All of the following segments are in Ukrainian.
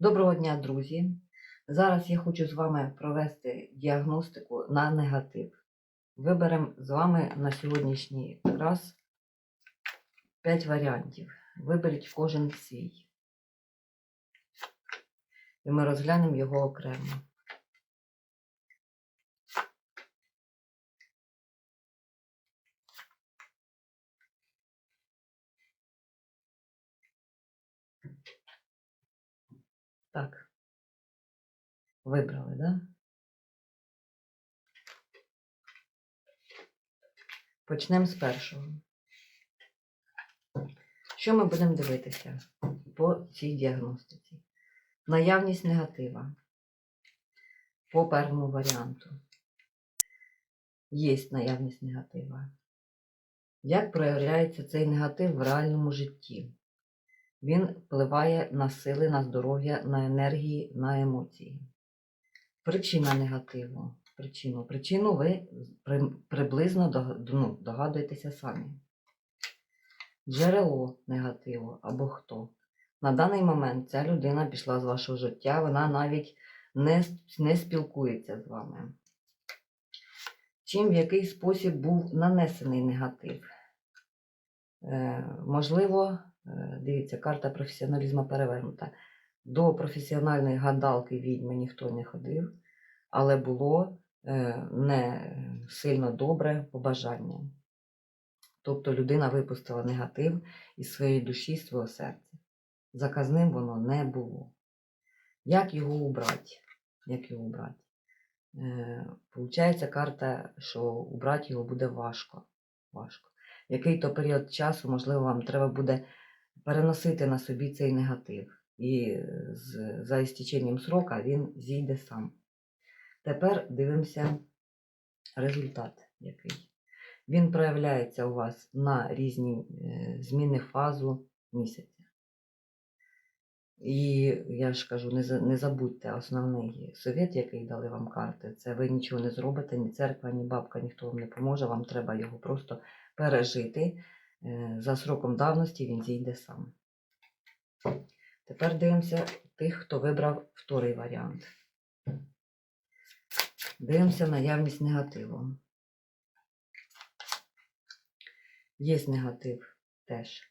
Доброго дня, друзі! Зараз я хочу з вами провести діагностику на негатив. Виберемо з вами на сьогоднішній раз 5 варіантів. Виберіть кожен свій. І ми розглянемо його окремо. Так. Вибрали, да? Почнемо з першого. Що ми будемо дивитися по цій діагностиці? Наявність негатива по першому варіанту. Є наявність негатива. Як проявляється цей негатив в реальному житті? Він впливає на сили, на здоров'я, на енергії, на емоції. Причина негативу. Причину. Причину ви приблизно ну, догадуєтеся самі. Джерело негативу або хто. На даний момент ця людина пішла з вашого життя, вона навіть не, не спілкується з вами. Чим в який спосіб був нанесений негатив? Е, можливо, дивіться, карта професіоналізму перевернута. До професіональної гадалки відьми ніхто не ходив, але було е, не сильно добре побажання. Тобто людина випустила негатив із своєї душі, з свого серця. Заказним воно не було. Як його убрати? Як його убрати? Е, Получається карта, що убрати його буде важко. важко. Який-то період часу, можливо, вам треба буде переносити на собі цей негатив. І з, за істеченням срока він зійде сам. Тепер дивимося результат який. Він проявляється у вас на різні е, зміни фазу місяця. І я ж кажу, не забудьте основний совет, який дали вам карти. Це ви нічого не зробите, ні церква, ні бабка, ніхто вам не поможе. Вам треба його просто пережити. Е, За сроком давності він зійде сам. Тепер дивимося тих, хто вибрав вторий варіант. Дивимося наявність негативу. Є негатив теж.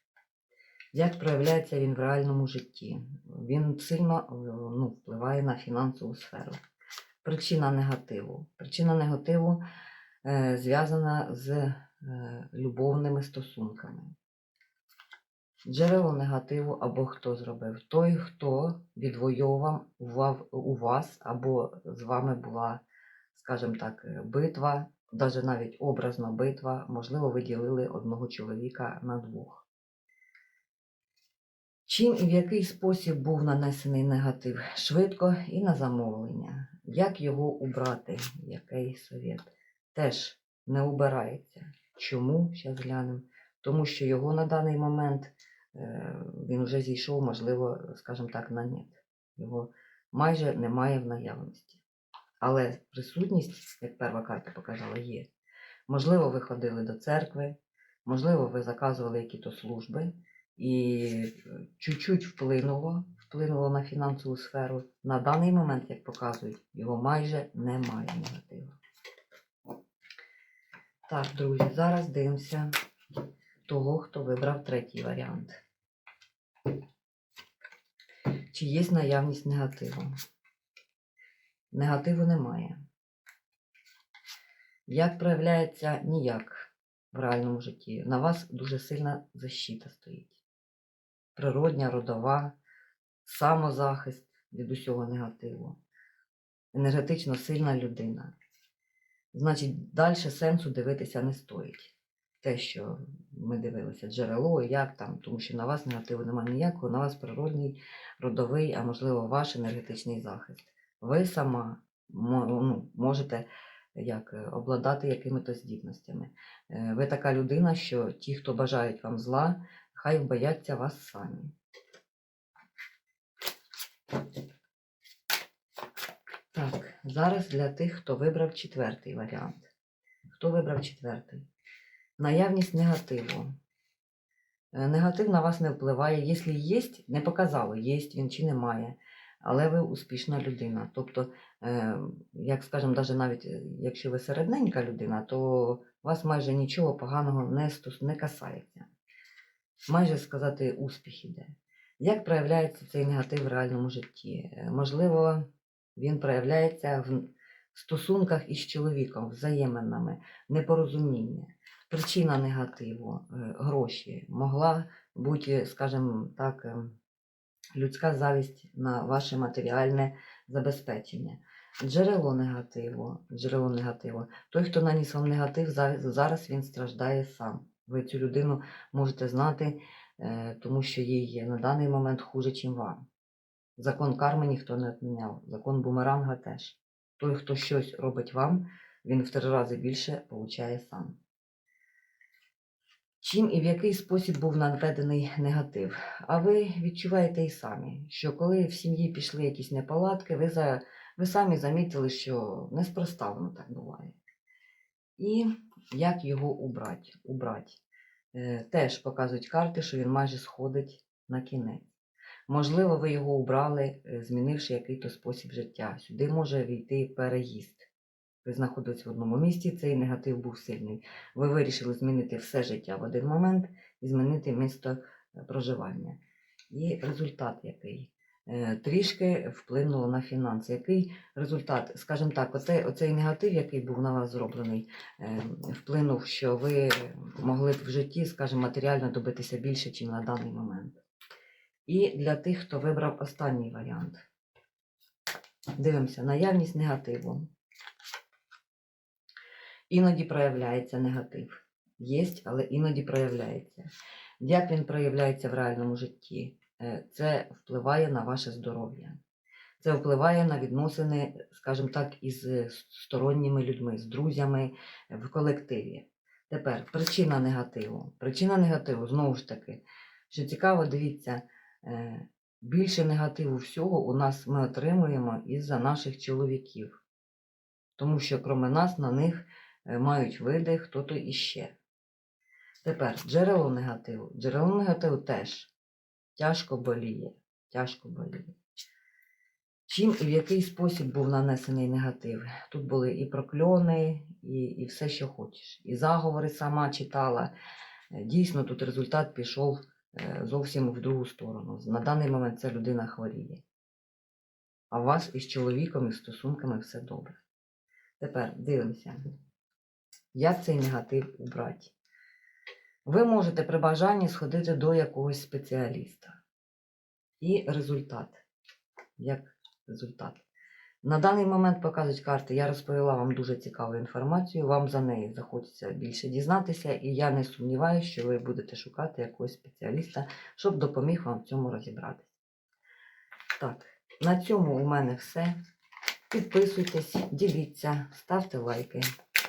Як проявляється він в реальному житті? Він сильно е, ну, впливає на фінансову сферу. Причина негативу. Причина негативу е, зв'язана з любовними стосунками. Джерело негативу або хто зробив? Той, хто відвоював у вас, або з вами була, скажімо так, е, битва, навіть навіть образна битва, можливо, ви ділили одного чоловіка на двох. Чим і в який спосіб був нанесений негатив? Швидко і на замовлення. Як його убрати? Який совет? Теж не убирається. Чому? Зараз глянемо. Тому що його на даний момент е, він вже зійшов, можливо, скажімо так, на нет. Його майже немає в наявності. Але присутність, як перша карта показала, є. Можливо, ви ходили до церкви, можливо, ви заказували якісь служби, і е, чуть-чуть вплинуло, вплинуло на фінансову сферу. На даний момент, як показують, його майже немає негативу. Так, друзі, зараз дивимося того, хто вибрав третій варіант. Чи є наявність негативу? Негативу немає. Як проявляється ніяк в реальному житті? На вас дуже сильна защита стоїть. Природня, родова, самозахист від усього негативу. Енергетично сильна людина. Значить, далі сенсу дивитися не стоїть. Те, що ми дивилися, джерело, як там, тому що на вас негативу немає ніякого, на вас природний, родовий, а можливо, ваш енергетичний захист. Ви сама ну, можете як, е, обладати якими-то здібностями. Е, Ви така людина, що ті, хто бажають вам зла, хай бояться вас самі. Так, зараз для тих, хто вибрав четвертий варіант. Хто вибрав четвертий? Наявність негативу. Е, Негатив на вас не впливає. Якщо є, не показало, є він чи немає. але ви успішна людина. Тобто, е, як скажемо, навіть е, якщо ви середненька людина, то вас майже нічого поганого не, стос... не касається. Майже сказати, успіх іде. Як проявляється цей негатив в реальному житті? Можливо, він проявляється в стосунках із чоловіком, взаєминами, непорозуміння. Причина негативу, е, гроші, могла бути, скажімо так, е, людська завість на ваше матеріальне забезпечення. Джерело негативу, джерело негативу. Той, хто наніс вам негатив, зараз він страждає сам. Ви цю людину можете знати, е, тому що їй на даний момент хуже, ніж вам. Закон карми ніхто не відміняв, закон бумеранга теж. Той, хто щось робить вам, він в три рази більше получає сам. Чим і в який спосіб був наведений негатив? А ви відчуваєте і самі, що коли в сім'ї пішли якісь неполадки, ви, за, ви самі замітили, що неспроста воно так буває. І як його убрати? убрати? Е, теж показують карти, що він майже сходить на кінець. Можливо, ви його убрали, е, змінивши який-то спосіб життя. Сюди може війти переїзд. Ви знаходились в одному місці, цей негатив був сильний. Ви вирішили змінити все життя в один момент і змінити місто е, проживання. І результат який? Е, Трішки вплинуло на фінанси. Який результат? Скажімо так, оцей, оцей негатив, який був на вас зроблений, вплинув, що ви могли б в житті, скажімо, матеріально добитися більше, ніж на даний момент. І для тих, хто вибрав останній варіант. Дивимося, наявність негативу. Іноді проявляється негатив. Єсть, але іноді проявляється. Як він проявляється в реальному житті? Е, Це впливає на ваше здоров'я. Це впливає на відносини, скажімо так, із сторонніми людьми, з друзями е, в колективі. Тепер причина негативу. Причина негативу, знову ж таки, що цікаво, дивіться, більше негативу всього у нас ми отримуємо із-за наших чоловіків. Тому що, крім нас, на них е, мають види хто-то іще. Тепер джерело негативу. Джерело негативу теж тяжко боліє. Тяжко боліє. Чим і в який спосіб був нанесений негатив? Тут були і прокльони, і, і все, що хочеш. І заговори сама читала. Е, Дійсно, тут результат пішов е, зовсім в другу сторону. На даний момент ця людина хворіє. А у вас із чоловіком і стосунками все добре. Тепер дивимося, як цей негатив убрати. Ви можете при бажанні сходити до якогось спеціаліста. І результат. Як результат. На даний момент показують карти. Я розповіла вам дуже цікаву інформацію. Вам за неї захочеться більше дізнатися, і я не сумніваюся, що ви будете шукати якогось спеціаліста, щоб допоміг вам в цьому розібратися. Так, на цьому у мене все. Підписуйтесь, діліться, ставте лайки.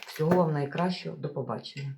Всього вам найкращого. До побачення.